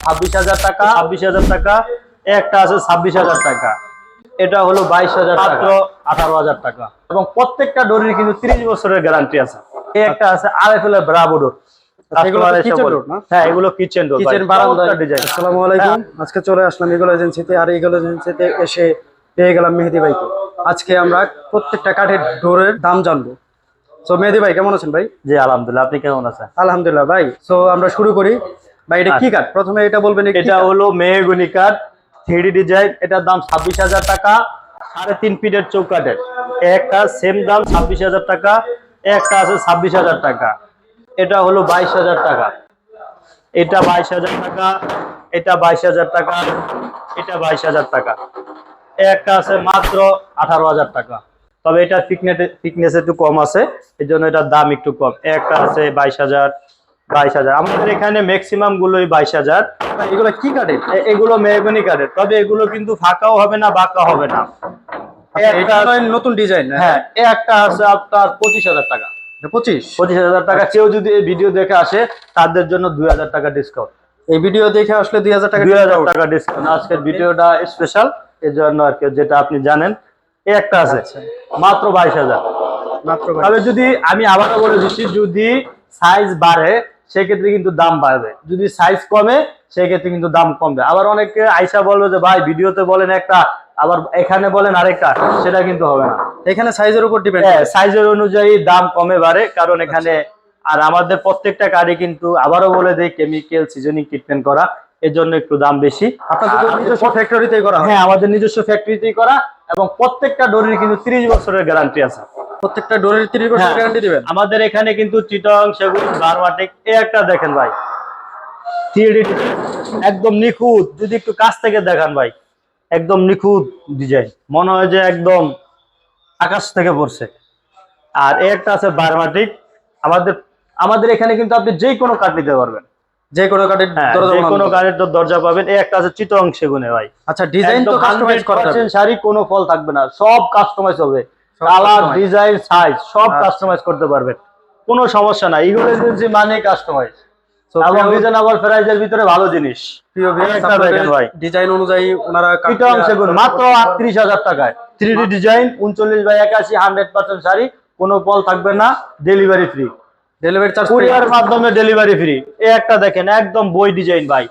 ছাব্বিশ হাজার টাকা। ছাব্বিশ হাজার টাকা। একটা আছে ছাব্বিশ হাজার টাকা। এটা হলো বাইশ হাজার মাত্র আঠারো হাজার টাকা। এবং প্রত্যেকটা ডোরের কিন্তু তিরিশ বছরের গ্যারান্টি আছে। এই একটা আছে আর এফ এল এর ব্রাভো ডোর? হ্যাঁ এগুলো কিচেন ডোর কিচেন বারান্দা আসসালামু আলাইকুম। আজকে চলে আসলাম এজেন্সিতে আর এজেন্সিতে এসে পেয়ে গেলাম মেহেদি ভাইকে। আজকে আমরা প্রত্যেকটা কাঠের ডোরের দাম জানব। তো মেহেদি ভাই কেমন আছেন ভাই? জি আলহামদুলিল্লাহ। আপনি কেমন আছেন? আলহামদুলিল্লাহ ভাই। তো আমরা শুরু করি। ভাই এটা কি কাঠ প্রথমে এটা বলবেন এটা? হলো মেহগুনি কাঠ থ্রি ডিজাইন এটার দাম ছাব্বিশ হাজার টাকা সাড়ে তিন ফিটের চৌকাঠের। একটা সেম দাম ছাব্বিশ হাজার টাকা একটা আছে ছাব্বিশ হাজার টাকা। এটা হলো বাইশ হাজার টাকা। এটা বাইশ হাজার টাকা এটা বাইশ হাজার টাকা এটা বাইশ হাজার টাকা। একটা আছে মাত্র আঠারো হাজার টাকা। তবে এটা থিকনেস থিকনেস একটু কম আছে এই জন্য এটার দাম একটু কম। একটা আছে বাইশ হাজার বাইশ হাজার। আমাদের এখানে ম্যাক্সিমাম গুলোই বাইশ হাজার। এগুলো কি এ- এগুলো মেহগনি কাঠের তবে এগুলো কিন্তু ফাঁকাও হবে না বাঁকা হবে না। আচ্ছা, নতুন ডিজাইন হ্যাঁ এ একটা আছে আপনার পঁচিশ হাজার টাকা। পঁচিশ? পঁচিশ হাজার টাকা। কেউ যদি এই ভিডিও দেখে আসে তাদের জন্য দুই হাজার টাকা ডিসকাউন্ট এই ভিডিও দেখে আসলে দুই হাজার টাকা দুই হাজার টাকা ডিসকাউন্ট আজকের ভিডিওটা স্পেশাল এর জন্য আর কি যেটা আপনি জানেন এই একটা আছে। আচ্ছা। মাত্র বাইশ হাজার। মাত্র তবে যদি আমি আবারও বলে দিচ্ছি যদি সাইজ বাড়ে সেক্ষেত্রে কিন্তু দাম বাড়বে। যদি সাইজ কমে সেক্ষেত্রে কিন্তু দাম কমবে। আবার অনেকে আইসা বলবে যে ভাই ভিডিওতে বলেন একটা আবার এখানে বলেন আরেকটা সেটা কিন্তু হবে না। এখানে সাইজের উপর ডিপেন্ড হ্যাঁ সাইজের অনুযায়ী দাম কমে বাড়ে কারণ এখানে আর আমাদের প্রত্যেকটা কার্ডে কিন্তু আবারও বলে দেয় কেমিক্যাল সিজনিং ট্রিটমেন্ট করা এর জন্য একটু দাম বেশি। নিজস্ব ফ্যাক্টরিতেই করা হ্যাঁ? আমাদের নিজস্ব ফ্যাক্টরিতেই করা এবং প্রত্যেকটা ডোরের কিন্তু তিরিশ বছরের গ্যারান্টি আছে। প্রত্যেকটা ডোরের তিরিশ বছর। গ্যারান্টি দিবেন? আমাদের এখানে কিন্তু চিটং সেগুন বারমাটিক এই একটা দেখেন ভাই। 3D একদম নিখুঁত। যদি একটু কাছ থেকে দেখান ভাই একদম নিখুঁত ডিজাইন মনে হয় যে একদম আকাশ থেকে পড়ছে। আর এই একটা আছে বারমাটিক। আমাদের আমাদের এখানে কিন্তু আপনি যে কোনো কাঠ নিতে পারবেন। যে কোনো কাঠের হ্যাঁ দরজা যে কোনো কাঠের দরজা পাবেন। এই একটা আছে চিটং সেগুনে ভাই। আচ্ছা ডিজাইন তো কাস্টমাইজ করা শাড়ি কোনো ফল থাকবে না। সব কাস্টমাইজ হবে। কালার ডিজাইন সাইজ সব আচ্ছা। কাস্টমাইজ করতে পারবেন। কোনো সমস্যা নাই। ইগল এজেন্সি মানে কাস্টমাইজ So, এবং রিজনেবল প্রাইসের ভিতরে ভালো জিনিস। ডিজাইন অনুযায়ী ওনারা সেগুন মাত্র টাকায়। থ্রি ডি ডিজাইন বাই শাড়ি কোনো থাকবে না delivery free delivery charge courier মাধ্যমে ডেলিভারি ফ্রি এই একটা দেখেন একদম বই ডিজাইন ভাই।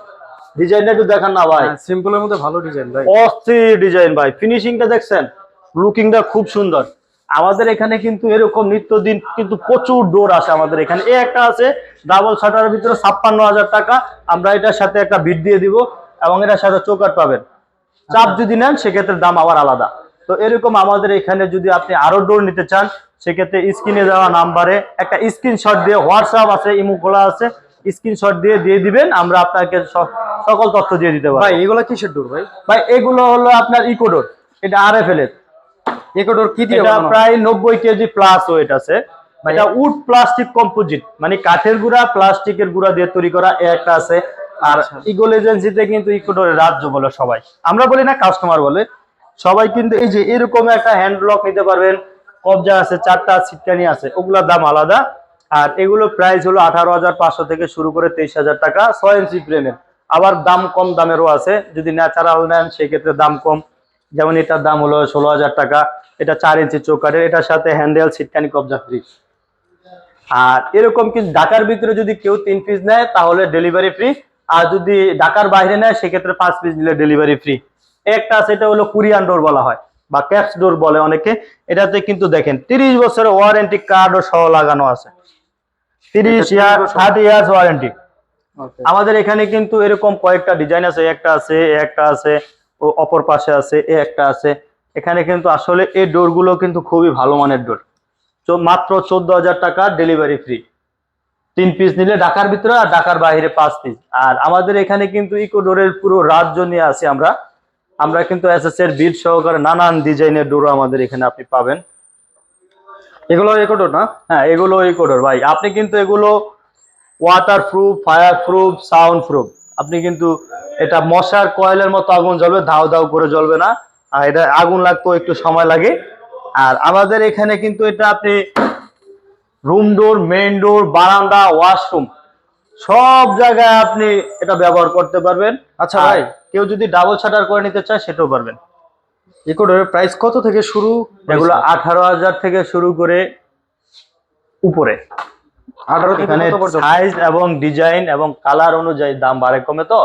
ডিজাইনটা একটু দেখান না ভাই। সিম্পলের মধ্যে ভালো ডিজাইন ভাই। অস্থির ডিজাইন ভাই। ফিনিশিংটা দেখছেন? লুকিংটা খুব সুন্দর। আমাদের এখানে কিন্তু এরকম নিত্যদিন কিন্তু প্রচুর ডোর আছে আমাদের এখানে। এ একটা আছে ডাবল শাটারের ভিতরে ছাপ্পান্ন হাজার টাকা। আমরা এটার সাথে একটা বিট দিয়ে দিব এবং এটার সাথে চৌকাট পাবেন। চাপ যদি নেন সেক্ষেত্রে দাম আবার আলাদা। তো এরকম আমাদের এখানে যদি আপনি আরও ডোর নিতে চান সেক্ষেত্রে স্ক্রিনে দেওয়া নাম্বারে একটা স্ক্রিনশট দিয়ে হোয়াটসঅ্যাপ আছে ইমো খোলা আছে স্ক্রিনশট দিয়ে দিয়ে দিবেন আমরা আপনাকে সকল তথ্য দিয়ে দিতে পারব। ভাই এগুলা কিসের ডোর ভাই? ভাই এগুলো হলো আপনার ইকোডোর এটা আর এফ এল এর। একো ডোর কি দিয়ে এটা প্রায় নব্বই কেজি প্লাস ওয়েট আছে। এটা উড প্লাস্টিক কম্পোজিট মানে কাঠের গুঁড়া প্লাস্টিকের গুঁড়া দিয়ে তৈরি করা একটা আছে। আর আচ্ছা। ইগল এজেন্সিতে কিন্তু রাজ্য বলে সবাই। আমরা বলি না কাস্টমার বলে। সবাই কিন্তু এই যে এরকম একটা হ্যান্ড লক নিতে পারবেন। কবজা আছে চারটা ছিটকানি আছে ওগুলোর দাম আলাদা। আর এগুলো প্রাইস হলো আঠারো হাজার পাঁচশো থেকে শুরু করে তেইশ হাজার টাকা ছয় ইঞ্চি ফ্রেমের আবার দাম কম দামেরও আছে। যদি ন্যাচারাল নেন সেক্ষেত্রে দাম কম। যেমন এটার দাম হলো ষোলো হাজার টাকা এটা চার ইঞ্চি চৌকাঠের এটার সাথে হ্যান্ডেল সিটকানি কবজা ফ্রি আর এরকম কিন্তু ঢাকার ভিতরে যদি কেউ তিন পিস নেয় তাহলে ডেলিভারি ফ্রি আর যদি ঢাকার বাইরে নেয় সেক্ষেত্রে পাঁচ পিস নিলে ডেলিভারি ফ্রি একটা আছে এটা হলো কুরিয়ান ডোর বলা হয় বা ক্যাপস ডোর বলে অনেকে। এটাতে কিন্তু দেখেন তিরিশ বছরের ওয়ারেন্টি কার্ডও সহ লাগানো আছে। তিরিশ ইয়ার থার্টি ইয়ার্স ওয়ারেন্টি আমাদের এখানে কিন্তু এরকম কয়েকটা ডিজাইন আছে একটা আছে একটা আছে। ও অপর পাশে আছে, এ একটা আছে। এখানে কিন্তু আসলে এই ডোরগুলো কিন্তু খুবই ভালো মানের ডোর। মাত্র চোদ্দ হাজার টাকা ডেলিভারি ফ্রি। তিন পিস নিলে ঢাকার ভিতরে আর ঢাকার বাইরে পাঁচ পিস। আর আমাদের এখানে কিন্তু ইকো ডোরের পুরো রাজ্য নিয়ে আছি আমরা। আমরা কিন্তু এস এস এর বিট সহকারে নানান ডিজাইনের ডোরও আমাদের এখানে আপনি পাবেন। এগুলো একো ডোর না? হ্যাঁ এগুলো ইকো ডোর। ভাই, আপনি কিন্তু এগুলো waterproof fireproof soundproof আপনি কিন্তু এটা মশার কয়েলের মতো আগুন জ্বলবে ধাও ধাও করে জ্বলবে না। আর এটা আগুন লাগতেও একটু সময় লাগে। আর আমাদের এখানে কিন্তু এটা আপনি রুম ডোর মেইন ডোর বারান্দা ওয়াশরুম সব জায়গায় আপনি এটা ব্যবহার করতে পারবেন। আচ্ছা ভাই। কেউ যদি ডাবল শাটার করে নিতে চায় সেটাও পারবেন। ডোরের প্রাইস কত থেকে শুরু এগুলো আঠারো হাজার থেকে শুরু করে উপরে। আঠারো এখানে সাইজ এবং ডিজাইন এবং কালার অনুযায়ী দাম বাড়ে কমে তো।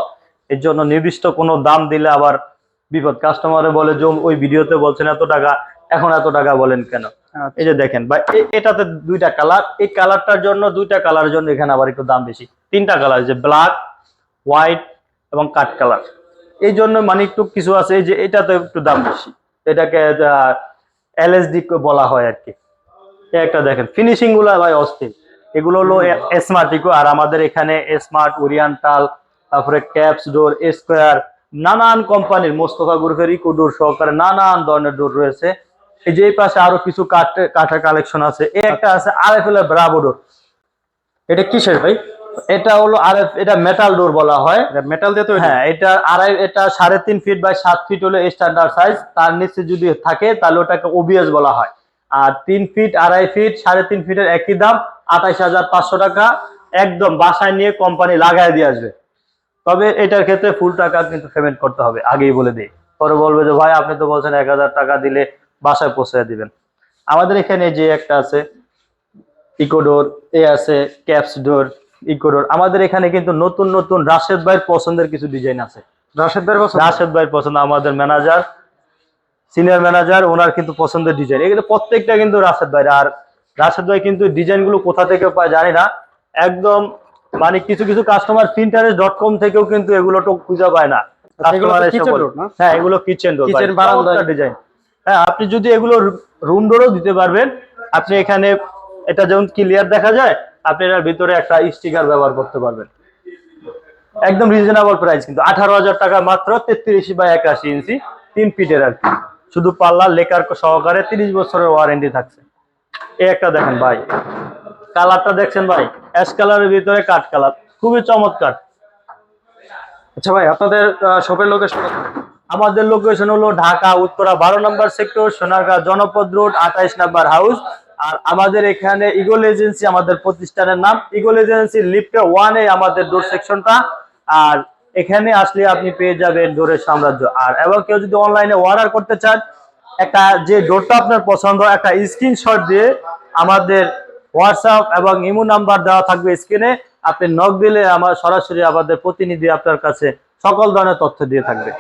এর জন্য নির্দিষ্ট কোনো দাম দিলে আবার বিপদ। কাস্টমারে বলে যে ওই ভিডিওতে বলছেন এত টাকা এখন এত টাকা বলেন কেন? আচ্ছা। এই যে দেখেন বা এটাতে দুইটা কালার এই কালারটার জন্য দুইটা কালারের জন্য এখানে আবার একটু দাম বেশি। তিনটা কালার যে ব্ল্যাক হোয়াইট এবং কাঠ কালার এই জন্য মানে একটু কিছু আছে এই যে এটাতে একটু দাম বেশি। এটাকে এলএসডি বলা হয় আর কি এই একটা দেখেন ফিনিশিংগুলো ভাই অস্থির। এগুলো হলো স্মার্ট ইকো আর আমাদের এখানে স্মার্ট ওরিয়েন্টাল তারপরে ক্যাপস ডোর স্কোয়ার নানান কোম্পানির মোস্তফা গ্রুপের ইকো ডোর সহকারে নানান ধরনের ডোর রয়েছে। এই যে পাশে আরও কিছু কাঠ কাঠের কালেকশন আছে। এই একটা আছে আর এফ এল ব্রাভো ডোর এটা কিসের ভাই? এটা হলো আর এটা মেটাল ডোর বলা হয়। মেটাল দিয়ে তো হ্যাঁ এটা আড়াই এটা সাড়ে তিন ফিট বাই সাত ফিট হলো স্ট্যান্ডার্ড সাইজ তার নিচে যদি থাকে তাহলে ওটাকে ওবিএস বলা হয়। আর তিন ফিট আড়াই ফিট সাড়ে তিন ফিটের একই দাম আঠাইশ হাজার পাঁচশো টাকা। একদম বাসায় নিয়ে কোম্পানি লাগাই দিয়ে আসবে। তবে এটার ক্ষেত্রে ফুল টাকা কিন্তু পেমেন্ট করতে হবে আগেই বলে দিই। পরে বলবে যে ভাই আপনি তো বলছেন এক হাজার টাকা দিলে বাসায় পৌঁছে দিবেন। আমাদের এখানে যে একটা আছে ইকোডোর এ আছে ক্যাপস ডোর ইকোডোর আমাদের এখানে কিন্তু নতুন নতুন রাশেদ ভাইয়ের পছন্দের কিছু ডিজাইন আছে। রাশেদ ভাইয়ের পছন্দ? রাশেদ ভাইয়ের পছন্দ আমাদের ম্যানেজার সিনিয়র ম্যানেজার ওনার কিন্তু পছন্দের ডিজাইন এগুলো প্রত্যেকটা কিন্তু রাশেদ ভাই আর রাশেদ ভাই কিন্তু ডিজাইনগুলো কোথা থেকে পায় জানি না। একদম মানে কিছু কিছু কাস্টমার প্রিন্টারেস ডট কম থেকেও কিন্তু এগুলো তো খুঁজে পায় না। না? হ্যাঁ এগুলো কিচেন ডোর ডিজাইন হ্যাঁ আপনি যদি এগুলো রুম ডোরও দিতে পারবেন আপনি এখানে এটা যেমন ক্লিয়ার দেখা যায় আপনি এটার ভিতরে একটা স্টিকার ব্যবহার করতে পারবেন। একদম রিজনেবল প্রাইস কিন্তু। আঠারো হাজার টাকা মাত্র তেত্রিশ বাই একাশি ইঞ্চি তিন ফিটের আর কি। শুধু পাল্লা লেকার সহকারে তিরিশ বছরের ওয়ারেন্টি থাকছে। এই একটা দেখেন ভাই। কালারটা দেখছেন ভাই? অ্যাশ কালারের ভিতরে কাঠ কালার খুবই চমৎকার। আচ্ছা ভাই আপনাদের শপের লোকেশন আমাদের লোকেশন হলো ঢাকা উত্তরা বারো নম্বর সেক্টর সোনারগাঁ জনপদ রোড আঠাইশ নাম্বার হাউস আর আমাদের এখানে ইগল এজেন্সি আমাদের প্রতিষ্ঠানের নাম। ইগল এজেন্সি লিফটে ওয়ানে আমাদের ডোর সেকশনটা আর এখানে আসলে আপনি পেয়ে যাবেন ডোরের সাম্রাজ্য। আর এবং কেউ যদি অনলাইনে অর্ডার করতে চান একটা যে ডোরটা আপনার পছন্দ একটা স্ক্রিনশট দিয়ে আমাদের হোয়াটসঅ্যাপ এবং ইমো নাম্বার দেওয়া থাকবে স্ক্রিনে। আপনি নক দিলে আমার সরাসরি আমাদের প্রতিনিধি আপনার কাছে সকল ধরনের তথ্য দিয়ে থাকবে।